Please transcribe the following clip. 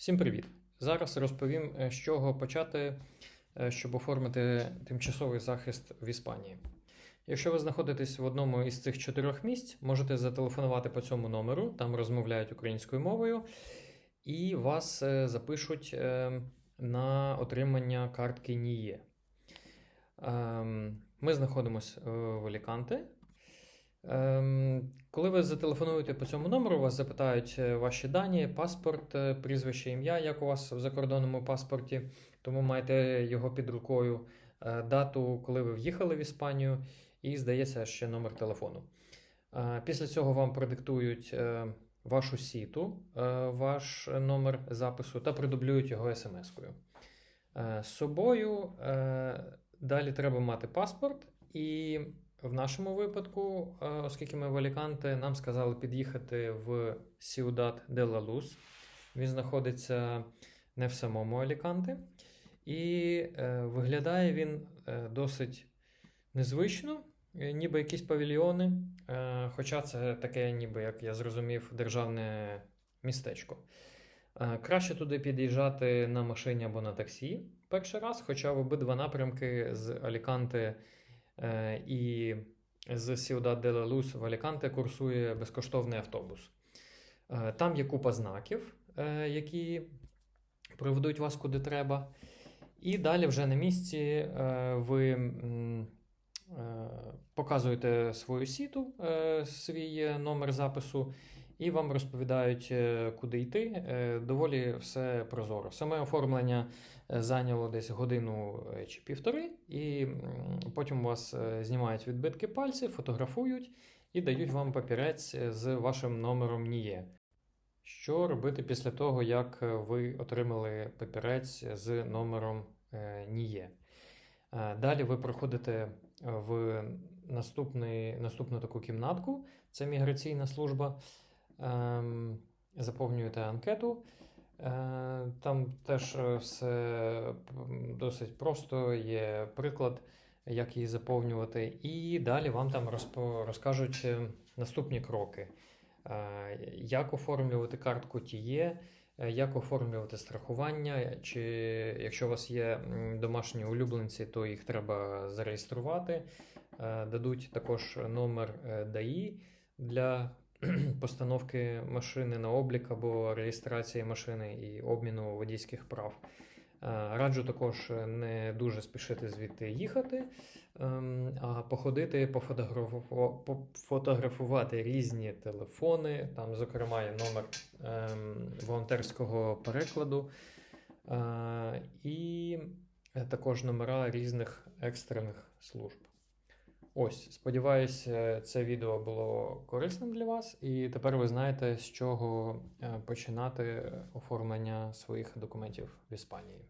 Всім привіт! Зараз розповім, е, з чого почати, е, щоб оформити тимчасовий захист в Іспанії. Якщо ви знаходитесь в одному із цих чотирьох місць, можете зателефонувати по цьому номеру, там розмовляють українською мовою, і вас е, запишуть на отримання картки НІЄ. Ем, Ми знаходимося в Аліканте. Коли ви зателефонуєте по цьому номеру, вас запитають е, ваші дані, паспорт, е, прізвище, ім'я, як у вас в закордонному паспорті, тому маєте його під рукою, е, дату, коли ви в'їхали в Іспанію, і здається ще номер телефону. Після цього вам продиктують вашу сіту, ваш номер запису та продублюють його смс-кою. З собою далі треба мати паспорт, і в нашому випадку, е, оскільки ми в Аліканте, нам сказали під'їхати в Сіудат де ла Лус. Він знаходиться не в самому Аліканте. І е, виглядає він е, досить незвично, ніби якісь павільйони. Хоча це таке, ніби, як я зрозумів, державне містечко. Краще туди під'їжджати на машині або на таксі перший раз, хоча в обидва напрямки з Аліканте е, і з Сіудат де ла Лус в Аліканте курсує безкоштовний автобус. Е, Там є купа знаків, е, які проведуть вас куди треба. І далі вже на місці е, ви е, показуєте свою сіту, е, свій номер запису, і вам розповідають, е, куди йти. Е, Доволі все прозоро. Саме оформлення е, зайняло десь годину чи півтори, і потім вас знімають відбитки пальців, фотографують і дають вам папірець з вашим номером НІЄ. Що робити після того, як ви отримали папірець з номером НІЄ? Далі ви проходите в наступну таку кімнатку, це міграційна служба. Ем, Заповнюєте анкету. Е, Там теж е, все досить просто, є приклад, як її заповнювати. І далі вам там розкажуть е, наступні кроки. Як оформлювати картку ТІЄ, як оформлювати страхування, чи якщо у вас є домашні улюбленці, то їх треба зареєструвати. Дадуть також номер ДАІ для постановки машини на облік або реєстрації машини і обміну водійських прав. Е, Раджу також не дуже спішити звідти їхати, ем, а походити, пофотографу- пофотографувати різні телефони. Там, зокрема, є номер ем, волонтерського перекладу е, і також номера різних екстрених служб. Ось, сподіваюсь, е, це відео було корисним для вас, і тепер ви знаєте, з чого е, починати оформлення своїх документів в Іспанії.